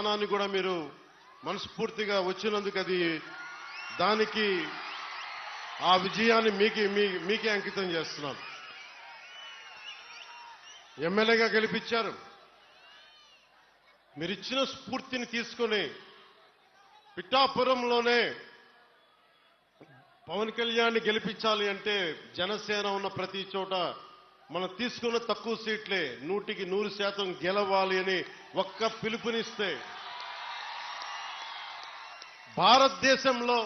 స్థానాన్ని కూడా మీరు మనస్ఫూర్తిగా వచ్చినందుకు అది దానికి ఆ విజయాన్ని మీకు మీకే అంకితం చేస్తున్నాను. ఎమ్మెల్యేగా గెలిపించారు. మీరు ఇచ్చిన స్ఫూర్తిని తీసుకొని పిఠాపురంలోనే పవన్ కళ్యాణ్ గెలిపించాలి అంటే జనసేన ఉన్న ప్రతి చోట మనం తీసుకున్న తక్కువ సీట్లే నూటికి నూరు శాతం గెలవాలి అని ఒక్క పిలుపునిస్తే భారతదేశంలో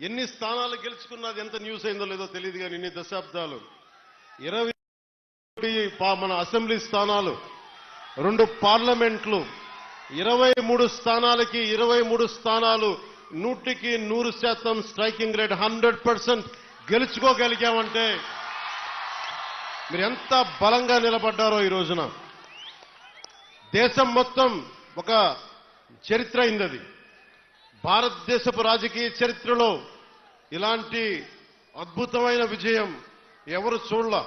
ఎన్ని స్థానాలు గెలుచుకున్నది ఎంత న్యూస్ అయిందో లేదో తెలియదు కానీ ఇన్ని దశాబ్దాలు. ఇరవై మన అసెంబ్లీ స్థానాలు రెండు పార్లమెంట్లు ఇరవై మూడు స్థానాలకి ఇరవై మూడు స్థానాలు నూటికి నూరు శాతం స్ట్రైకింగ్ రేట్ హండ్రెడ్ పర్సెంట్ గెలుచుకోగలిగామంటే మీరు ఎంత బలంగా నిలబడ్డారో ఈ రోజున? దేశం మొత్తం ఒక చరిత్ర అయింది అది భారతదేశపు రాజకీయ చరిత్రలో ఇలాంటి అద్భుతమైన విజయం ఎవరు చూడలా?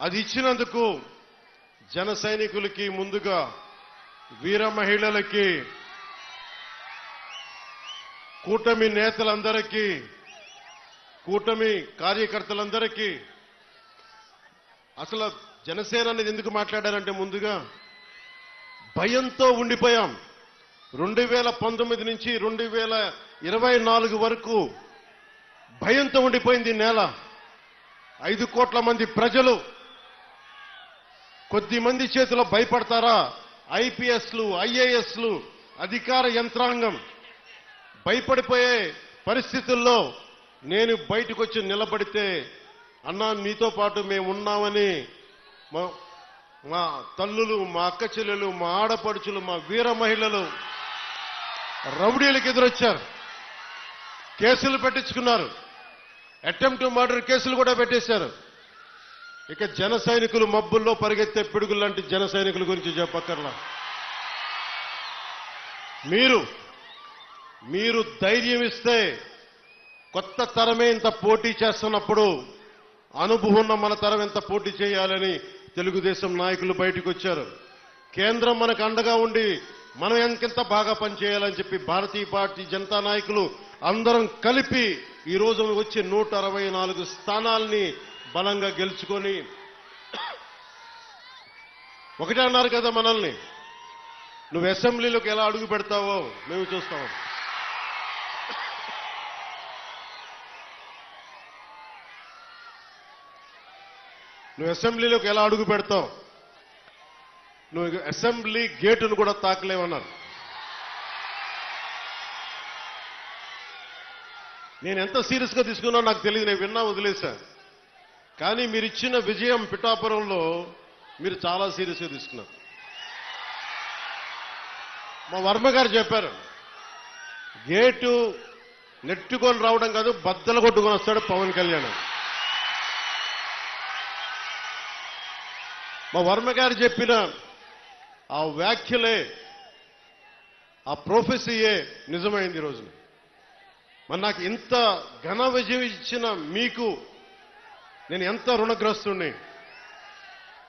అది ఇచ్చినందుకు జన సైనికులకి ముందుగా వీర మహిళలకి కూటమి నేతలందరికీ కూటమి కార్యకర్తలందరికీ అసలు జనసేన అనేది ఎందుకు మాట్లాడారంటే ముందుగా భయంతో ఉండిపోయాం. రెండు వేల పంతొమ్మిది నుంచి రెండు వేల ఇరవై నాలుగు వరకు భయంతో ఉండిపోయింది నేల. ఐదు కోట్ల మంది ప్రజలు కొద్ది మంది చేతిలో భయపడతారా? ఐపీఎస్లు ఐఏఎస్లు అధికార యంత్రాంగం భయపడిపోయే పరిస్థితుల్లో నేను బయటకు వచ్చి నిలబడితే అన్నా మీతో పాటు మేము ఉన్నామని మా మా తల్లులు మా అక్క చెల్లెలు మా ఆడపడుచులు మా వీర మహిళలు రౌడీలకు ఎదురొచ్చారు. కేసులు పెట్టించుకున్నారు. అటెంప్ట్ మర్డర్ కేసులు కూడా పెట్టేశారు. ఇక జన సైనికులు మబ్బుల్లో పరిగెత్తే పిడుగులు లాంటి జన సైనికుల గురించి చెప్పక్కర్లా. మీరు మీరు ధైర్యం ఇస్తే కొత్త తరమే ఇంత పోటీ చేస్తున్నప్పుడు అనుభవం ఉన్న మన తరం ఎంత పోటీ చేయాలని తెలుగుదేశం నాయకులు బయటకు వచ్చారు. కేంద్రం మనకు అండగా ఉండి మనం ఎంకెంత బాగా పనిచేయాలని చెప్పి భారతీయ పార్టీ జనతా నాయకులు అందరం కలిపి ఈ రోజు వచ్చే నూట అరవై నాలుగు స్థానాల్ని బలంగా గెలుచుకొని ఒకటే అన్నారు కదా మనల్ని. నువ్వు అసెంబ్లీలోకి ఎలా అడుగు పెడతావో మేము చూస్తాం. నువ్వు అసెంబ్లీలోకి ఎలా అడుగు పెడతావు? నువ్వు అసెంబ్లీ గేటును కూడా తాకలేవన్నారు. నేను ఎంత సీరియస్గా తీసుకున్నా నాకు తెలియదు నేను విన్నా వదిలేశా. కానీ మీరు ఇచ్చిన విజయం పిఠాపురంలో మీరు చాలా సీరియస్గా తీసుకున్నారు. మా వర్మ గారు చెప్పారు గేటు నెట్టుకొని రావడం కాదు బద్దలు కొట్టుకొని వస్తాడు పవన్ కళ్యాణ్ మా వర్మ గారు చెప్పిన ఆ వ్యాఖ్యలే ఆ ప్రొఫెసీయే నిజమైంది ఈరోజు మరి నాకు ఇంత ఘన విజయం ఇచ్చిన మీకు నేను ఎంత రుణగ్రస్తుణ్ణి?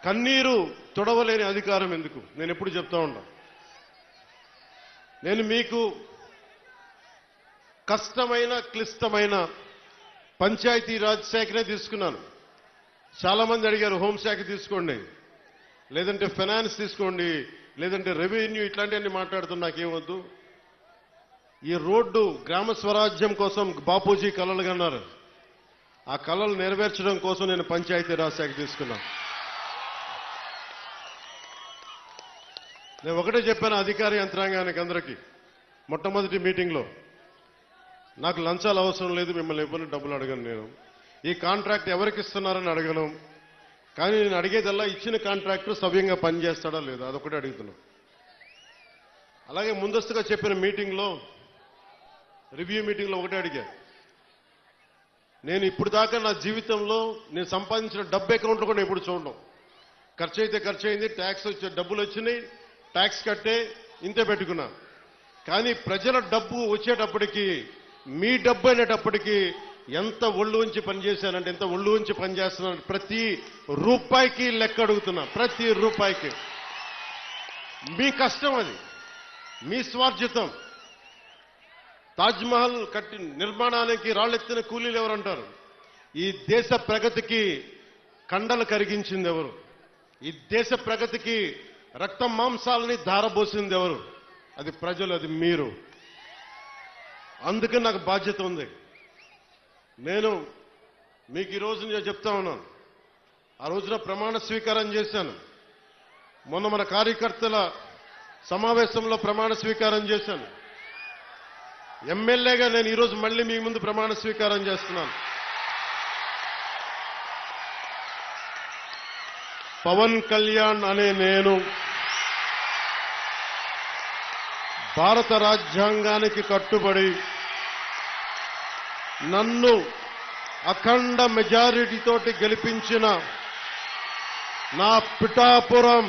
కన్నీరు తొడవలేని అధికారం ఎందుకు? నేను ఎప్పుడు చెప్తా ఉన్నా. నేను మీకు కష్టమైన క్లిష్టమైన పంచాయతీ రాజ్ శాఖనే తీసుకున్నాను. చాలామంది అడిగారు హోంశాఖ తీసుకోండి. లేదంటే ఫైనాన్స్ తీసుకోండి లేదంటే రెవెన్యూ ఇట్లాంటివన్నీ మాట్లాడుతున్నా నాకేమొద్దు. ఈ రోడ్డు గ్రామ స్వరాజ్యం కోసం బాపూజీ కలలు కన్నారు. ఆ కళలు నెరవేర్చడం కోసం నేను పంచాయతీ రాజ్ శాఖ తీసుకున్నా. నేను ఒకటే చెప్పాను అధికార యంత్రాంగానికి అందరికీ మొట్టమొదటి మీటింగ్లో. నాకు లంచాలు అవసరం లేదు మిమ్మల్ని ఎవరిని డబ్బులు అడగను నేను. ఈ కాంట్రాక్ట్ ఎవరికి ఇస్తున్నారని అడగను. కానీ నేను అడిగేదల్లా ఇచ్చిన కాంట్రాక్టర్ సవ్యంగా పనిచేస్తాడా లేదా? అదొకటి అడుగుతున్నాం. అలాగే ముందస్తుగా చెప్పిన మీటింగ్లో రివ్యూ మీటింగ్లో ఒకటే అడిగా. నేను ఇప్పుడు దాకా నా జీవితంలో నేను సంపాదించిన డబ్బు అకౌంట్లో కూడా ఎప్పుడు చూడడం ఖర్చు అయితే ఖర్చు అయింది ట్యాక్స్ వచ్చే డబ్బులు వచ్చినాయి ట్యాక్స్ కట్టే ఇంతే పెట్టుకున్నా. కానీ ప్రజల డబ్బు వచ్చేటప్పటికి మీ డబ్బు అనేటప్పటికీ ఎంత ఒళ్ళు ఉంచి పనిచేశానంటే ఎంత ఒళ్ళు ఉంచి పనిచేస్తున్నాను ప్రతి రూపాయికి లెక్క అడుగుతున్నా ప్రతి రూపాయికి. మీ కష్టం అది. మీ స్వార్జితం తాజ్మహల్ కట్టి నిర్మాణానికి రాళ్ళెత్తిన కూలీలు ఎవరంటారు? ఈ దేశ ప్రగతికి కండలు కరిగించింది ఎవరు? ఈ దేశ ప్రగతికి రక్త మాంసాలని ధారబోసింది ఎవరు? అది ప్రజలు అది మీరు. అందుకే నాకు బాధ్యత ఉంది. నేను మీకు ఈ రోజు నేను చెప్తా ఉన్నాను. ఆ రోజున ప్రమాణ స్వీకారం చేశాను. మొన్న మన కార్యకర్తల సమావేశంలో ప్రమాణ స్వీకారం చేశాను. ఎమ్మెల్యేగా నేను ఈరోజు మళ్ళీ మీ ముందు ప్రమాణ స్వీకారం చేస్తున్నాను. పవన్ కళ్యాణ్ అనే నేను భారత రాజ్యాంగానికి కట్టుబడి నన్ను అఖండ మెజారిటీతోటి గెలిపించిన నా పిఠాపురం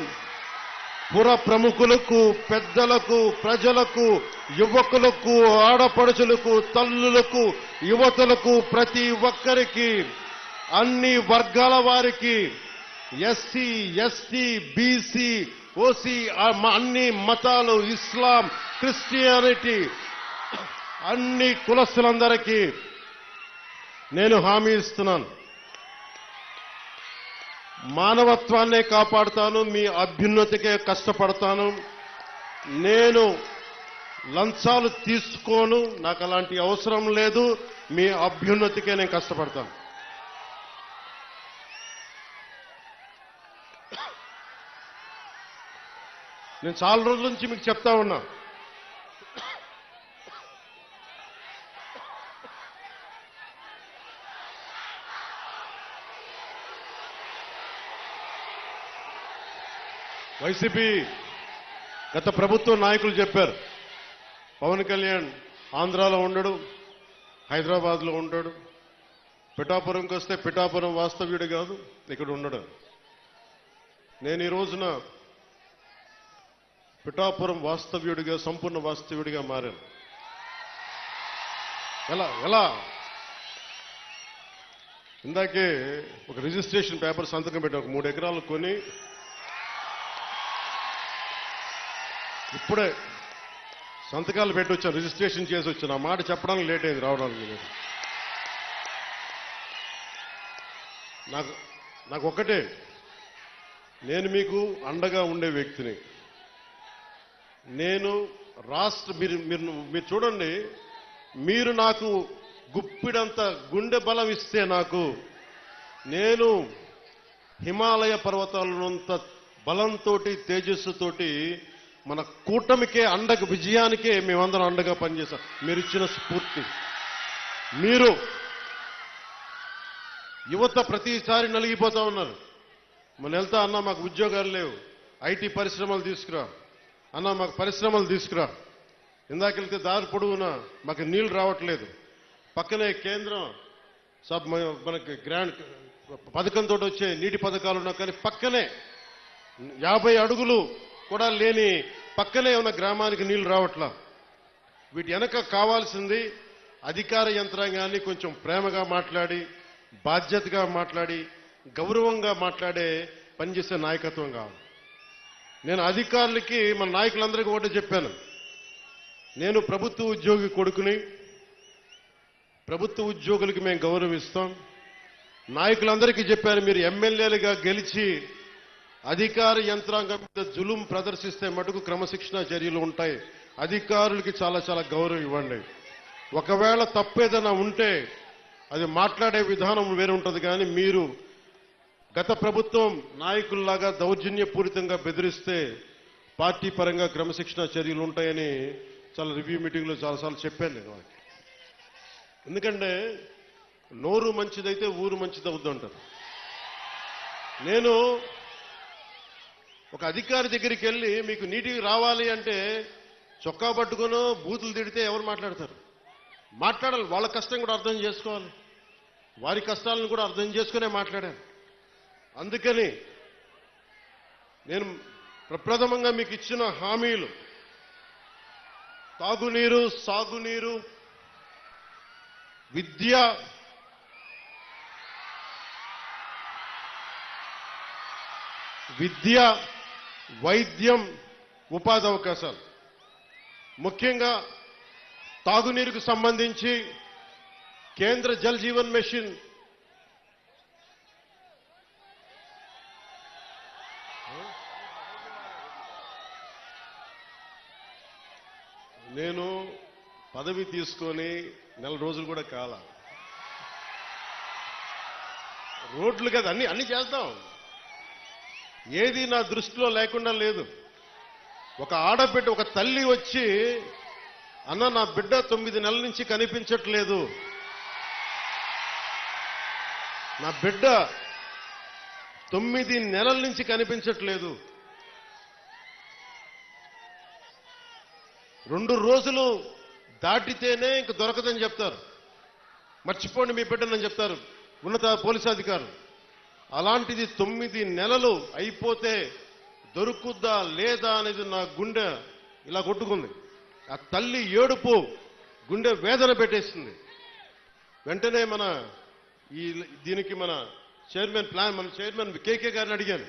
పుర ప్రముఖులకు పెద్దలకు ప్రజలకు యువకులకు ఆడపడుచులకు తల్లులకు యువతులకు ప్రతి ఒక్కరికి అన్ని వర్గాల వారికి ఎస్సీ ఎస్టీ బీసీ ఓసీ అన్ని మతాలు ఇస్లాం క్రిస్టియానిటీ అన్ని కులస్తులందరికీ నేను హామీ ఇస్తున్నాను. మానవత్వాన్నే కాపాడుతాను మీ అభ్యున్నతికే కష్టపడతాను. నేను లంచాలు తీసుకోను నాకు అలాంటి అవసరం లేదు మీ అభ్యున్నతికే నేను కష్టపడతాను. నేను చాలా రోజుల నుంచి మీకు చెప్తా ఉన్నా. వైసీపీ గత ప్రభుత్వ నాయకులు చెప్పారు. పవన్ కళ్యాణ్ ఆంధ్రాలో ఉండడు హైదరాబాద్లో ఉంటాడు పిఠాపురంకి వస్తే పిఠాపురం వాస్తవ్యుడు కాదు ఇక్కడ ఉండడు. నేను ఈ రోజున పిఠాపురం వాస్తవ్యుడిగా సంపూర్ణ వాస్తవ్యుడిగా మారాను. ఎలా ఎలా? ఇందాకే ఒక రిజిస్ట్రేషన్ పేపర్ సంతకం పెట్టి ఒక మూడు ఎకరాలు కొని ఇప్పుడే సంతకాలు పెట్టి వచ్చాను రిజిస్ట్రేషన్ చేసి వచ్చాను ఆ మాట చెప్పడానికి లేట్ అయింది రావడానికి లేదు. నాకు నాకు ఒక్కటే. నేను మీకు అండగా ఉండే వ్యక్తిని. నేను రాష్ట్ర మీరు మీరు మీరు చూడండి. మీరు నాకు గుప్పిడంత గుండె బలం ఇస్తే నాకు నేను హిమాలయ పర్వతాలనంత బలంతో తేజస్సుతోటి మన కూటమికే అండకు విజయానికే మేమందరం అండగా పనిచేస్తాం మీరు ఇచ్చిన స్ఫూర్తి. మీరు యువత ప్రతిసారి నలిగిపోతా ఉన్నారు. మన వెళ్తా అన్న మాకు ఉద్యోగాలు లేవు. ఐటీ పరిశ్రమలు తీసుకురా. అన్న మాకు పరిశ్రమలు తీసుకురా. ఇందాక వెళ్తే దారి పొడవున మాకు నీళ్ళు రావట్లేదు. పక్కనే కేంద్రం సబ్ మనకి గ్రాండ్ పథకంతో వచ్చే నీటి పథకాలు ఉన్నా కానీ పక్కనే యాభై అడుగులు కూడా లేని పక్కనే ఉన్న గ్రామానికి నీళ్ళు రావట్లా. వీటి వెనక కావాల్సింది అధికార యంత్రాంగాన్ని కొంచెం ప్రేమగా మాట్లాడి బాధ్యతగా మాట్లాడి గౌరవంగా మాట్లాడే పనిచేసే నాయకత్వం కావాలి. నేను అధికారులకి మన నాయకులందరికీ ఒకటే చెప్పాను. నేను ప్రభుత్వ ఉద్యోగి కొడుకుని ప్రభుత్వ ఉద్యోగులకి మేము గౌరవిస్తాం. నాయకులందరికీ చెప్పాను మీరు ఎమ్మెల్యేలుగా గెలిచి అధికార యంత్రాంగం మీద జులుం ప్రదర్శిస్తే మటుకు క్రమశిక్షణ చర్యలు ఉంటాయి. అధికారులకి చాలా చాలా గౌరవం ఇవ్వండి. ఒకవేళ తప్పేదైనా ఉంటే అది మాట్లాడే విధానం వేరే ఉంటుంది కానీ మీరు గత ప్రభుత్వం నాయకుల్లాగా దౌర్జన్యపూరితంగా బెదిరిస్తే పార్టీ పరంగా క్రమశిక్షణ చర్యలు ఉంటాయని చాలా రివ్యూ మీటింగ్లో చాలాసార్లు చెప్పాను నేను వాళ్ళకి. ఎందుకంటే నోరు మంచిదైతే ఊరు మంచిది అవుద్దంటారు నేను ఒక అధికారి దగ్గరికి వెళ్ళి మీకు నీటికి రావాలి అంటే చొక్కా పట్టుకునో బూతులు తిడితే ఎవరు మాట్లాడతారు? మాట్లాడాలి. వాళ్ళ కష్టం కూడా అర్థం చేసుకోవాలి. వారి కష్టాలను కూడా అర్థం చేసుకునే మాట్లాడాను. అందుకని నేను ప్రప్రథమంగా మీకు ఇచ్చిన హామీలు. తాగునీరు సాగునీరు విద్య విద్య వైద్యం ఉపాధి అవకాశాలు. ముఖ్యంగా తాగునీరుకు సంబంధించి కేంద్ర జల్ జీవన్ మిషన్. నేను పదవి తీసుకొని నెల రోజులు కూడా కాల. రోడ్లు కదా అన్ని అన్ని చేద్దాం. ఏది నా దృష్టిలో లేకుండా లేదు. ఒక ఆడబిడ్డ ఒక తల్లి వచ్చి అన్న నా బిడ్డ తొమ్మిది నెలల నుంచి కనిపించట్లేదు. నా బిడ్డ తొమ్మిది నెలల నుంచి కనిపించట్లేదు. రెండు రోజులు దాటితేనే ఇంక దొరకదని చెప్తారు. మర్చిపోండి మీ బిడ్డనని చెప్తారు. ఉన్నత పోలీసు అధికారులు. అలాంటిది తొమ్మిది నెలలు అయిపోతే దొరుకుద్దా లేదా అనేది నా గుండె ఇలా కొట్టుకుంది. ఆ తల్లి ఏడుపు గుండె వేదన పెట్టేసింది. వెంటనే మన ఈ దీనికి మన చైర్మన్ ప్లాన్ మన చైర్మన్ కేకే గారిని అడిగాను.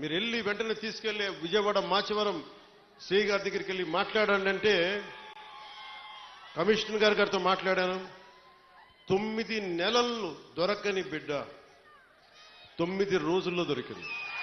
మీరు వెళ్ళి వెంటనే తీసుకెళ్ళి విజయవాడ మాచవరం శ్రీ గారి దగ్గరికి వెళ్ళి మాట్లాడండి అంటే కమిషనర్ గారి గారితో మాట్లాడాను. తొమ్మిది నెలలు దొరకని బిడ్డ. తొమ్మిది రోజుల్లో దొరికింది.